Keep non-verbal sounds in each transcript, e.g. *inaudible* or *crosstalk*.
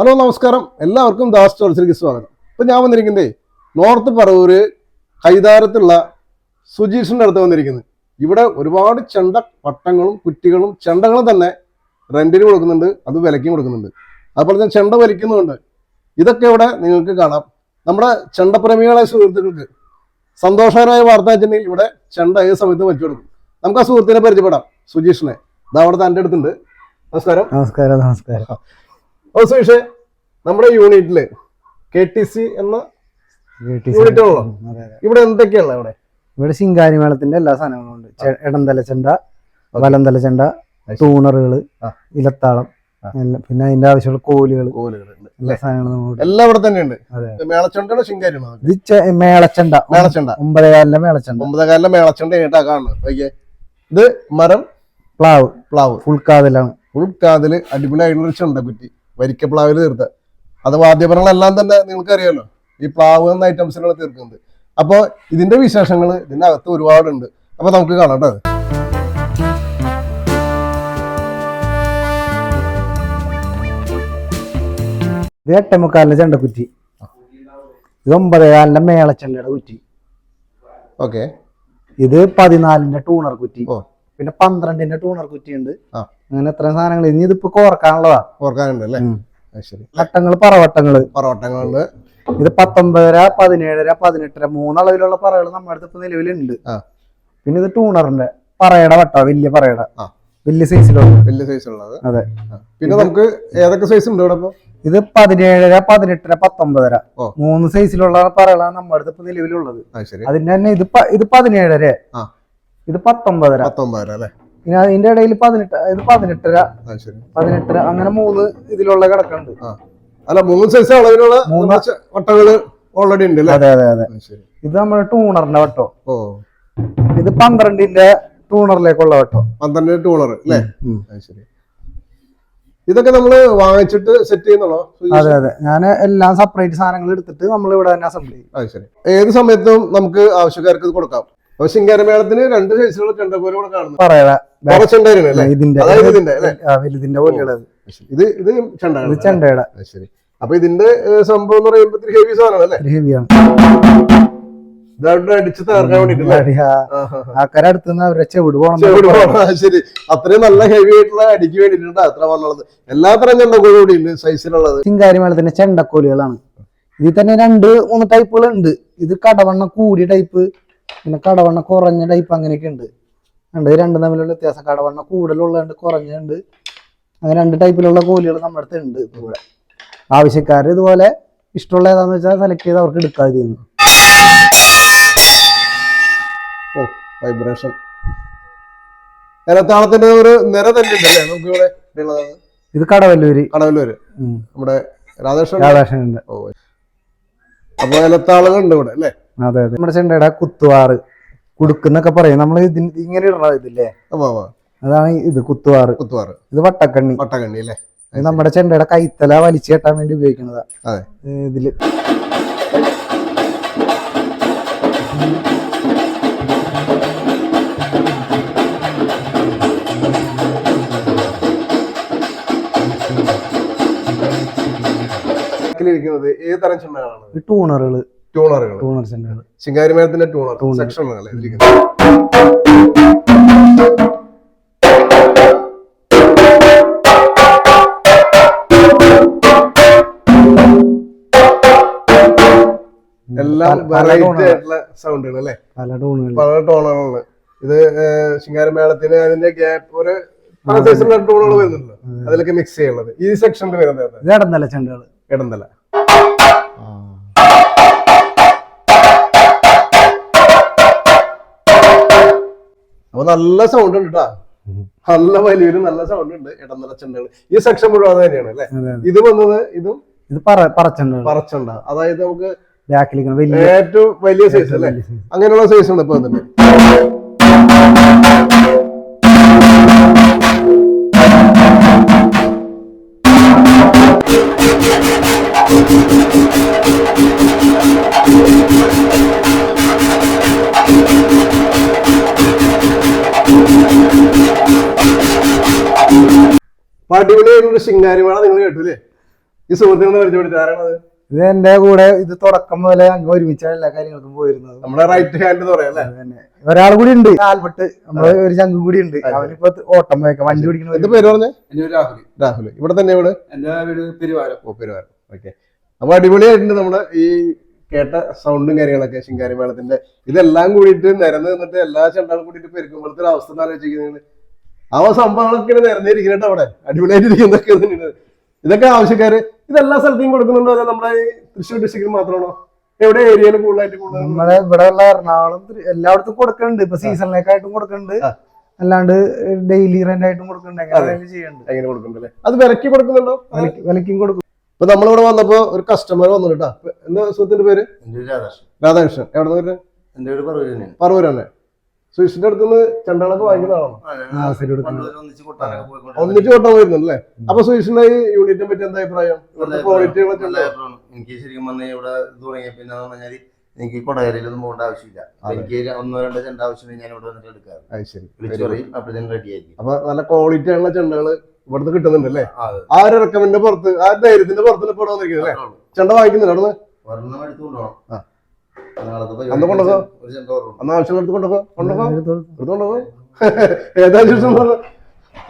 Hello നമസ്കാരം. എല്ലാവർക്കും ദാസ് ടോൾസിലേക്ക് സ്വാഗതം. ഇപ്പം ഞാൻ വന്നിരിക്കുന്നത് നോർത്ത് പറവൂര് കൈതാരത്തുള്ള സുജീഷിന്റെ അടുത്ത് വന്നിരിക്കുന്നത്. ഇവിടെ ഒരുപാട് ചെണ്ട പട്ടങ്ങളും കുറ്റികളും ചെണ്ടകളും തന്നെ റെന്റിന് കൊടുക്കുന്നുണ്ട് അത് വിലയ്ക്കും കൊടുക്കുന്നുണ്ട്. അതുപോലെ തന്നെ ചെണ്ട വലിക്കുന്നുണ്ട് ഇതൊക്കെ ഇവിടെ നിങ്ങൾക്ക് കാണാം. നമ്മുടെ ചെണ്ടപ്രേമികളായ സുഹൃത്തുക്കൾക്ക് സന്തോഷകരമായ വാർത്ത വെച്ചിട്ടുണ്ടെങ്കിൽ ഇവിടെ ചെണ്ട ഏത് സമയത്തും വെച്ചു കൊടുക്കും. നമുക്ക് ആ സുഹൃത്തിനെ പരിചയപ്പെടാം സുജീഷിനെ. ഇതാ അവിടെ തന്റെ അടുത്തുണ്ട്. നമസ്കാരം. നമസ്കാരം നമസ്കാരം. ഓ സുഷേ നമ്മുടെ യൂണിറ്റിൽ കെ ടി സി എന്ന യൂണിറ്റുകളോ അതെ, അതെ. ഇവിടെ എന്തൊക്കെയുള്ള ഇവിടെ ഇവിടെ ശിങ്കാരി മേളത്തിന്റെ എല്ലാ സാധനങ്ങളും ഉണ്ട്. ഇടന്തല ചെണ്ട വലന്തല ചെണ്ട ടൂണറുകൾ ഇലത്താളം പിന്നെ അതിന്റെ ആവശ്യമുള്ള കോലുകൾ എല്ലാ സാധനങ്ങളും എല്ലാം ഇവിടെ അതെ. ശിങ്കാരിയാണോ അതൊക്കെ? ഇത് ചെ- മേളച്ചെണ്ട. മേളച്ചണ്ട. ഒമ്പതേകാലിലെ മേളച്ചെണ്ട. ഒമ്പതേകാലിലെ മേളച്ചണ്ട കഴിഞ്ഞിട്ടാ കാണുന്നത്. ഓക്കെ ഇത് മരം പ്ലാവ്. പ്ലാവ്. ഫുൾക്കാതിലാണ് ഉൾക്കാതിൽ അടിപൊളിയായിട്ടുള്ള ചെണ്ട ചെണ്ടക്കുറ്റി. വരിക്ക പ്ലാവിൽ തീർത്ത. അത് വാദ്യപരങ്ങളെല്ലാം തന്നെ നിങ്ങൾക്ക് അറിയാമല്ലോ ഈ പ്ലാവ് എന്ന ഐറ്റംസിലാണ് തീർക്കുന്നത്. അപ്പോൾ ഇതിന്റെ വിശേഷങ്ങൾ ഇതിന്റെ അകത്ത് ഒരുപാടുണ്ട്. അപ്പോൾ നമുക്ക് കാണാം കേട്ടോ. ഇത് കുറ്റി ചെണ്ടക്കുറ്റി. ഇത് ഒമ്പതേകാലിന്റെ മേളച്ചെണ്ടയുടെ കുറ്റി. ഓക്കെ. ഇത് പതിനാലിന്റെ ടൂണർ കുറ്റി. പിന്നെ പന്ത്രണ്ടിന്റെ ടൂണർ കുറ്റി ഉണ്ട് ആ. അങ്ങനെ എത്ര സാധനങ്ങൾ. ഇനി ഇതിപ്പോ കോർക്കാനുള്ളതാ ഓർക്കാനുണ്ട് അല്ലേ. അത് ശരി. വട്ടങ്ങൾ പറവട്ടങ്ങൾ. പറവട്ടങ്ങളുണ്ട്. ഇത് പത്തൊമ്പതര പതിനേഴര പതിനെട്ടര മൂന്നളവിലുള്ള പറകൾ നമ്മുടെ അടുത്ത് ഇപ്പൊ നിലവിലുണ്ട്. ആ. പിന്നെ ഇത് ടൂണറിന്റെ പറയുടെ വട്ട വലിയ പറയുടെ. ആ. വലിയ സൈസിലുള്ള വലിയ സൈസ് ഉള്ളത് അതെ. ആ. പിന്നെ നമുക്ക് ഏതൊക്കെ സൈസ് ഉണ്ട് ഇവിടെ ഇപ്പൊ? ഇത് പതിനേഴര പതിനെട്ടര പത്തൊമ്പതര. ഓ. മൂന്ന് സൈസിലുള്ള പറകളാണ് നമ്മുടെ അടുത്ത് ഇപ്പൊ നിലവിലുള്ളത്. അത് ശരി. അതിന്റെ തന്നെ ഇത് പ- ഇത് പതിനേഴര. ആ. ഇത് പത്തൊമ്പതര. പത്തൊമ്പതര അല്ലേ? പിന്നെ അതിന്റെ ഇടയിൽ പതിനെട്ട് അതായത് പതിനെട്ടര അത് ശരി. പതിനെട്ടര അങ്ങനെ മൂന്ന് ഇതിലുള്ള കിടക്കുന്നുണ്ട് അല്ല മൂന്ന് സൈസ് അളവിലുള്ള മൂന്ന് വട്ടകൾ ഓൾറെഡി ഉണ്ട് അല്ലേ? അതെ അതെ അതെ. ശരി. ഇത് നമ്മുടെ ടൂണറിന്റെ വട്ടോ. ഓ. ഇത് പന്ത്രണ്ടിന്റെ ടൂണറിലേക്കുള്ള വട്ടോ. പന്ത്രണ്ട് ടൂണർ അല്ലേ. ശരി. ഇതൊക്കെ നമ്മൾ വാങ്ങിച്ചിട്ട് സെറ്റ് ചെയ്യുന്നുള്ളോ അതെ അതെ. ഞാൻ എല്ലാം സെപ്പറേറ്റ് സാധനങ്ങൾ എടുത്തിട്ട് നമ്മൾ ഇവിടെ തന്നെ അസംബ്ലി ചെയ്യും. അത് ശരി. ഏത് സമയത്തും നമുക്ക് ആവശ്യക്കാർക്ക് ഇത് കൊടുക്കാം. അപ്പൊ ശിങ്കാരമേളത്തിന് രണ്ട് സൈസിലുള്ള ചെണ്ടക്കോൽ കൂടെ കാണുന്നു. പറയാ ഇതിന്റെ വലുതിന്റെ പോലെയുള്ളത്. ഇത്. ഇത് ചെണ്ട ഇത് ചെണ്ടയുടെ. ശരി. അപ്പൊ ഇതിന്റെ സംഭവം എന്ന് പറയുമ്പോ ഹെവി സാധനമാണ് അല്ലേ? ഹെവിയാണ് അടിച്ച് ആൾക്കാരെ അവരെ ചെവിട് പോകണം ശരി. അത്രയും നല്ല ഹെവി ആയിട്ടുള്ള അടിക്ക് വേണ്ടിട്ടുണ്ട് അത്ര വന്നുള്ളത്. എല്ലാ തരം ചെണ്ടക്കോലും കൂടി ഉണ്ട് സൈസിലുള്ളത് ചിങ്കാരി മേളത്തിന്റെ ചെണ്ടക്കോലുകളാണ്. ഇതിൽ തന്നെ രണ്ട് മൂന്ന് ടൈപ്പുകൾ ഉണ്ട് ഇത് കടവണ്ണ കൂടിയ ടൈപ്പ് പിന്നെ കടവണ്ണ കുറഞ്ഞ ടൈപ്പ് അങ്ങനെയൊക്കെ ഉണ്ട്. ഉണ്ട് രണ്ടും തമ്മിലുള്ള വ്യത്യാസം. കടവണ്ണ കൂടുതലുള്ളതുണ്ട് കുറഞ്ഞുണ്ട്. അങ്ങനെ രണ്ട് ടൈപ്പിലുള്ള കോലികൾ നമ്മുടെ അടുത്ത് ഉണ്ട് ഇവിടെ. ആവശ്യക്കാർ ഇതുപോലെ ഇഷ്ടമുള്ള ഏതാന്ന് വെച്ചാൽ സെലക്ട് ചെയ്ത് അവർക്ക് എടുക്കാതെ ചെയ്യുന്നു. ഓ വൈബ്രേഷൻ ഏലത്താളത്തിന്റെ ഒരു നിര തന്നെ ഉണ്ടല്ലേ നമുക്ക് ഇവിടെ ഇത് കടവല്ലൂര്. കടവല്ലൂര്. നമ്മുടെ രാധാകൃഷ്ണൻ. ഉണ്ട് ഓ അപ്പൊ ഇവിടെ അല്ലേ? അതെ അതെ. നമ്മുടെ ചെണ്ടയുടെ കുത്തുവാറ് കുടുക്കുന്നൊക്കെ പറയും. നമ്മൾ ഇതിന് ഇങ്ങനെ ഇടണത് ഇതില്ലേ? അപ്പൊ അതാണ് ഇത് കുത്തുവാറ്. കുത്തുവാറ്. ഇത് വട്ടക്കണ്ണി. വട്ടക്കണ്ണി അല്ലേ? ഇത് നമ്മുടെ ചെണ്ടയുടെ കൈത്തല വലിച്ചു കെട്ടാൻ വേണ്ടി ഉപയോഗിക്കുന്നതാ. ഇതിൽ. ഇരിക്കുന്നത് ഏത് തരം ചെണ്ടകളാണ് ടൂണറുകൾ ട്യൂണറുകൾ ടൂണർ ചെണ്ടകൾ ശിങ്കാരിമേളത്തിന്റെ ട്യൂണർ ടൂണർ. ഇതിരിക്കുന്നത് എല്ലാം വെറൈറ്റി. ആയിട്ടുള്ള സൗണ്ടുകൾ അല്ലേ പല ടോണുകളാണ് ഇത് ശിങ്കാരമേളത്തിന് അതിന്റെ ഗ്യാപ്പ് ഒരു പല സൈസിലുള്ള ടൂണുകൾ വരുന്നുണ്ട്. അതിലൊക്കെ മിക്സ് ചെയ്യുന്നത് ഈ സെക്ഷനിൽ വരുന്നത് ഇടന്നല്ല ചെണ്ടകൾ ഇടന്തല അപ്പൊ നല്ല സൗണ്ട് ഉണ്ട് കേട്ടാ നല്ല വലിയൊരു നല്ല സൗണ്ട് ഉണ്ട്. ഇടന്തല ചെണ്ടകൾ ഈ സെക്ഷൻ മുഴുവൻ അത് തന്നെയാണ് അല്ലെ? ഇത് വന്നത് ഇതും ഇത് പറച്ചുണ്ട് പറച്ചുണ്ട അതായത് നമുക്ക് ഏറ്റവും വലിയ സൈസ് അല്ലെ. അങ്ങനെയുള്ള സൈസ് ഉണ്ട് ഇപ്പൊ വന്നിട്ട്. അടിപൊളിയായിട്ടുള്ള ശിങ്കാരിമാണ് നിങ്ങൾ കേട്ടില്ലേ? ഈ സുഹൃത്തുക്കളെ പരിചയപ്പെടുത്തി ആരാണത്? ഇത് എന്റെ കൂടെ ഇത് തുടക്കം മുതലേ അങ്ങ് ഒരുമിച്ചാണ് എല്ലാ കാര്യങ്ങൾക്കും പോയിരുന്നത്. നമ്മുടെ റൈറ്റ് ഹാൻഡ് തന്നെ ഒരാൾ കൂടി ഉണ്ട്. ആൽബർട്ട് നമ്മൾ ഒരു ചങ്കും കൂടി ഉണ്ട്. അവനിപ്പോ ഓട്ടം പോയേക്കാം വണ്ടി ഓടിക്കണ എന്റെ പേര് പറഞ്ഞേ? എന്റെ പേര് രാഹുൽ. രാഹുൽ. ഇവിടെ തന്നെ ഇവിടെ? എന്റെ വീട് പെരുവാരം. ഓ പെരുവാരം. ഓക്കെ അപ്പൊ അടിപൊളിയായിട്ടുണ്ട് നമ്മുടെ ഈ കേട്ട സൗണ്ടും കാര്യങ്ങളൊക്കെ ശിങ്കാരി മേളത്തിന്റെ ഇതെല്ലാം കൂടിയിട്ട് നിരന്ന് നിന്നിട്ട് എല്ലാ ചെണ്ടാളും കൂടിയിട്ട് പെരുക്കുമ്പോഴത്തെ ഒരു അവസ്ഥ ആലോചിക്കുന്നത് ആ സംഭവങ്ങളൊക്കെ നിരന്നിരിക്കുന്നുണ്ട് അവിടെ. അടിപൊളിയായിട്ടിരിക്കുന്നൊക്കെ തന്നെയാണ് ഇതൊക്കെ ആവശ്യക്കാര് ഇതെല്ലാ സ്ഥലത്തേക്കും കൊടുക്കുന്നുണ്ടോ? അതോ നമ്മുടെ തൃശ്ശൂർ ഡിസ്ട്രിക്റ്റിൽ മാത്രമാണോ? എവിടെ ഏരിയയിൽ കൂടുതലായിട്ട് നമ്മളെ ഇവിടെ ഉള്ള എറണാകുളം എല്ലായിടത്തും കൊടുക്കുന്നുണ്ട് ഇപ്പൊ സീസണിലേക്കായിട്ടും കൊടുക്കുന്നുണ്ട് അല്ലാണ്ട് ഡെയിലി റെന്റ് ആയിട്ടും കൊടുക്കുന്നുണ്ട് അങ്ങനെ അല്ലേ? അത് വിലക്ക് കൊടുക്കുന്നുണ്ടോ? വിലക്ക്- കൊടുക്കും. ഇപ്പൊ നമ്മളിവിടെ വന്നപ്പോ ഒരു കസ്റ്റമർ വന്നു കേട്ടോ. എന്താ സുഹൃത്തിന്റെ പേര്? രാധാകൃഷ്ണൻ. രാധാകൃഷ്ണൻ. എവിടെ നിന്ന് വരുന്നത് പറവൂർ തന്നെ. സുഷിന്റെ അടുത്ത് നിന്ന് ചണ്ടാളൊക്കെ വാങ്ങിക്കുന്നതാണോ ഒന്നിച്ച് കൊട്ടാൻ വരുന്നുണ്ടല്ലേ? അപ്പൊ സുഷിന്റെ ഈ യൂണിറ്റിനെ പറ്റി എന്താ അഭിപ്രായം? ഇവിടുത്തെ ക്വാളിറ്റികളൊക്കെ. എനിക്ക് ശരിക്കും പറഞ്ഞാൽ ഇവിടെ തുടങ്ങിയ പിന്നെ പറഞ്ഞാൽ എനിക്ക് കൊടകരയിലൊന്നും പോകേണ്ട ആവശ്യമില്ല. എനിക്ക് ഒന്നോ രണ്ടോ ചെണ്ട ആവശ്യമുണ്ടെങ്കിൽ ഞാൻ ഇവിടെ വന്നിട്ട് എടുക്കാറ്. അത് ശരി. വിളിച്ചു പറയും അപ്പോഴത്തേനും റെഡി ആയിരിക്കും. അപ്പൊ നല്ല ക്വാളിറ്റി ആണല്ലോ ചെണ്ടകൾ ഇവിടുന്ന് കിട്ടുന്നുണ്ടല്ലേ? ആ, ഒരു റെക്കമെന്റ് പുറത്ത് ആ ധൈര്യത്തിന്റെ പുറത്ത് ഇപ്പോൾ വന്നിരിക്കുന്നത് അല്ലേ? അത്രേ ഉള്ളൂ. ചെണ്ട വാങ്ങിക്കുന്നുണ്ട് അവിടെ നിന്ന് എടുത്തുകൊണ്ടോ അന്ന് അന്ന് *laughs* ആവശ്യം കൊണ്ടോ. എടുത്തോണ്ടോ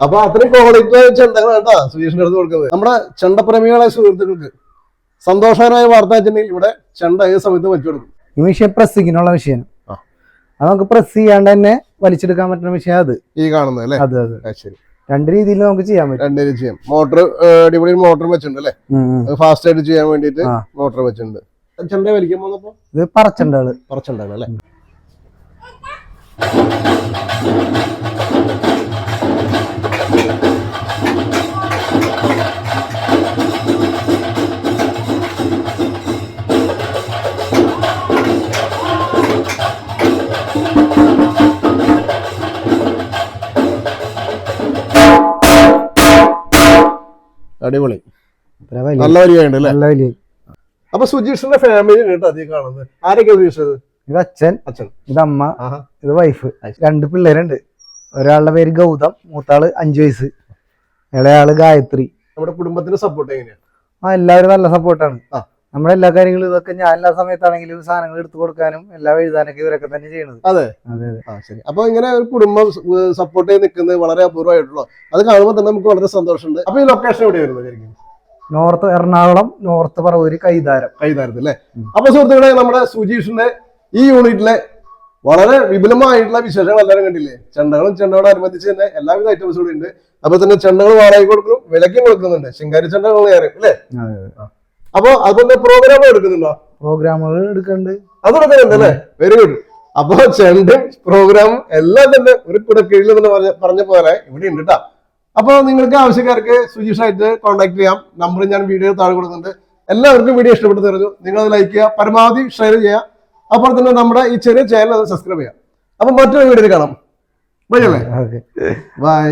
അപ്പൊ അത്രയും ക്വാളിറ്റി ആയ ചെണ്ടകളാണ് കേട്ടോ സുജീഷിന്റെ അടുത്ത് കൊടുക്കുന്നത്. നമ്മുടെ ചെണ്ടപ്രേമികളായ സുഹൃത്തുക്കൾക്ക് സന്തോഷകരമായ വാർത്ത വെച്ചിട്ടുണ്ടെങ്കിൽ ഇവിടെ ചെണ്ട ഏത് സമയത്ത് വലിച്ചു കൊടുക്കും. ഈ വിഷയം പ്രസ്സിങ്ങിനുള്ള മെഷീൻ ആ. അത് നമുക്ക് പ്രസ് ചെയ്യാണ്ട് തന്നെ വലിച്ചെടുക്കാൻ പറ്റുന്ന വിഷയം അത്. ഈ കാണുന്നത് അല്ലേ? അതെ അതെ. ശരി. രണ്ട് രീതിയിൽ നമുക്ക് ചെയ്യാൻ പറ്റും. രണ്ട് രീതിയിൽ ചെയ്യാം. മോട്ടർ അടിപൊളി മോട്ടർ വെച്ചിട്ടുണ്ട് അല്ലേ? ഫാസ്റ്റ് ആയിട്ട് ചെയ്യാൻ വേണ്ടിയിട്ട്. മോട്ടർ വെച്ചിട്ടുണ്ട്. ചെണ്ട വലിക്കാൻ പോകുന്നപ്പോ? ഇത് പറച്ചണ്ടാൾ. പറച്ചണ്ടാണ് അല്ലേ? അടിപൊളി. നല്ല വലിയ നല്ല വരികയുണ്ട് അല്ലേ? നല്ല വലിയ അപ്പൊ സുജീഷിന്റെ ഫാമിലി കേട്ടോ അധികം കാണുന്നത്. ആരൊക്കെ സുജീഷ്? ഇത് അച്ഛൻ അച്ഛൻ. ഇത് അമ്മ ഇത് വൈഫ് രണ്ട് പിള്ളേരുണ്ട്. ഒരാളുടെ പേര് ഗൗതം മൂത്താൾ അഞ്ചു വയസ്സ്. ഇളയാൾ ഗായത്രി. നമ്മുടെ കുടുംബത്തിന്റെ സപ്പോർട്ട് എങ്ങനെയാണ് ആ എല്ലാവരും നല്ല സപ്പോർട്ടാണ്. നമ്മുടെ എല്ലാ കാര്യങ്ങളും ഇതൊക്കെ ഞാൻ എല്ലാ സമയത്താണെങ്കിലും സാധനങ്ങൾ എടുത്തു കൊടുക്കാനും എല്ലാം എഴുതാനൊക്കെ ഇവരൊക്കെ തന്നെ ചെയ്യണത് അതെ. അതെ അതെ. ശരി. അപ്പൊ ഇങ്ങനെ ഒരു കുടുംബം സപ്പോർട്ട് ചെയ്ത് നിൽക്കുന്നത് വളരെ അപൂർവമായിട്ടുള്ളൂ അത് കാണുമ്പോൾ തന്നെ നമുക്ക് വളരെ സന്തോഷമുണ്ട്. അപ്പൊ ഈ ലൊക്കേഷൻ എവിടെ വരുന്നത് നോർത്ത് എറണാകുളം നോർത്ത് പറവൂര് കൈതാരം. കൈതാരത്ത് അല്ലേ അപ്പൊ സുഹൃത്തുക്കളെ നമ്മുടെ സുജീഷിന്റെ ഈ യൂണിറ്റിലെ വളരെ വിപുലമായിട്ടുള്ള വിശേഷങ്ങൾ എല്ലാവരും കണ്ടില്ലേ? ചെണ്ടകളും ചെണ്ടകളും അനുബന്ധിച്ച് തന്നെ എല്ലാവിധ ഐറ്റംസ് കൂടി ഉണ്ട് അപ്പൊ തന്നെ ചെണ്ടകൾ വാടകയ്ക്ക് കൊടുക്കുന്നു വിലക്കും കൊടുക്കുന്നുണ്ട്. ശിങ്കാരി ചെണ്ടകൾ അല്ലേ അപ്പൊ അതുപോലെ പ്രോഗ്രാമുകൾ എടുക്കുന്നുണ്ടോ? പ്രോഗ്രാമുകൾ എടുക്കുന്നുണ്ട് അത് കൊടുക്കുന്നുണ്ട് അല്ലേ? വെരി ഗുഡ് അപ്പൊ ചെണ്ടും പ്രോഗ്രാമും എല്ലാം തന്നെ ഒരു കുടക്കീഴിൽ കീഴിൽ പറഞ്ഞ പറഞ്ഞ പോലെ ഇവിടെ ഉണ്ട് കേട്ടോ അപ്പൊ നിങ്ങൾക്ക് ആവശ്യക്കാർക്ക് സുജീഷായിട്ട് കോൺടാക്ട് ചെയ്യാം. നമ്പർ ഞാൻ വീഡിയോ താഴെ കൊടുക്കുന്നുണ്ട്. എല്ലാവർക്കും വീഡിയോ ഇഷ്ടപ്പെട്ടു തരുന്നു നിങ്ങൾ അത് ലൈക്ക് ചെയ്യുക പരമാവധി ഷെയർ ചെയ്യുക. അപ്പോൾ തന്നെ നമ്മുടെ ഈ ചെറിയ ചാനൽ അത് സബ്സ്ക്രൈബ് ചെയ്യാം അപ്പം മറ്റൊരു വീഡിയോ കാണാം. ബൈ അല്ലേ? ബൈ